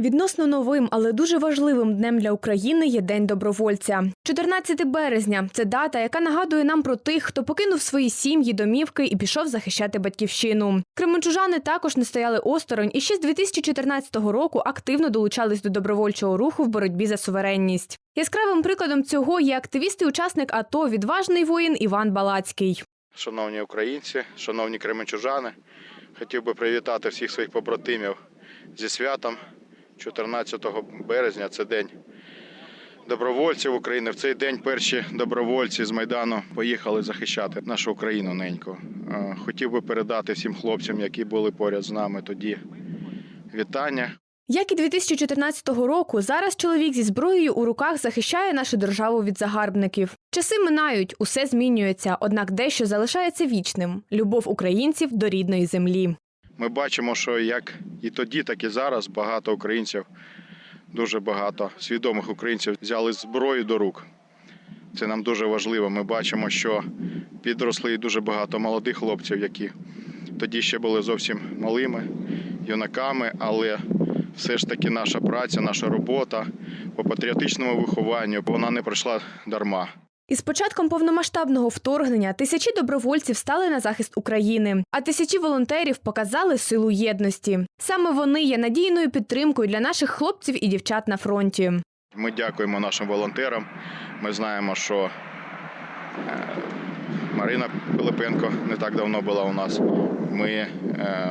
Відносно новим, але дуже важливим днем для України є День добровольця. 14 березня це дата, яка нагадує нам про тих, хто покинув свої сім'ї, домівки і пішов захищати батьківщину. Кременчужани також не стояли осторонь і ще з 2014 року активно долучались до добровольчого руху в боротьбі за суверенність. Яскравим прикладом цього є активіст і учасник АТО, відважний воїн Іван Балацький. Шановні українці, шановні кременчужани, хотів би привітати всіх своїх побратимів зі святом. 14 березня це день добровольців України. В цей день перші добровольці з Майдану поїхали захищати нашу Україну неньку. Е, Хотів би передати всім хлопцям, які були поряд з нами тоді. Вітання. Як і 2014 року, зараз чоловік зі зброєю у руках захищає нашу державу від загарбників. Часи минають, усе змінюється, однак дещо залишається вічним любов українців до рідної землі. Ми бачимо, що як і тоді, так і зараз багато українців, дуже багато свідомих українців взяли зброю до рук. Це нам дуже важливо. Ми бачимо, що підросли дуже багато молодих хлопців, які тоді ще були зовсім малими, юнаками, але все ж таки наша праця, наша робота по патріотичному вихованню вона не пройшла дарма. Із початком повномасштабного вторгнення тисячі добровольців стали на захист України, а тисячі волонтерів показали силу єдності. Саме вони є надійною підтримкою для наших хлопців і дівчат на фронті. Ми дякуємо нашим волонтерам. Ми знаємо, що Марина Пилипенко не так давно була у нас. Ми е,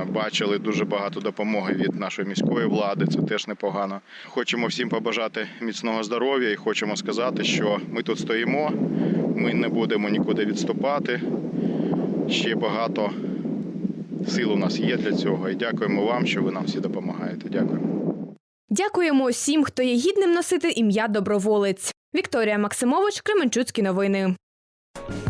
бачили дуже багато допомоги від нашої міської влади. Це теж непогано. Хочемо всім побажати міцного здоров'я і хочемо сказати, що ми тут стоїмо, ми не будемо нікуди відступати. Ще багато сил у нас є для цього. І дякуємо вам, що ви нам всі допомагаєте. Дякуємо. Дякуємо усім, хто є гідним носити ім'я доброволець. Вікторія Максимович, Кременчуцькі новини. Thank you.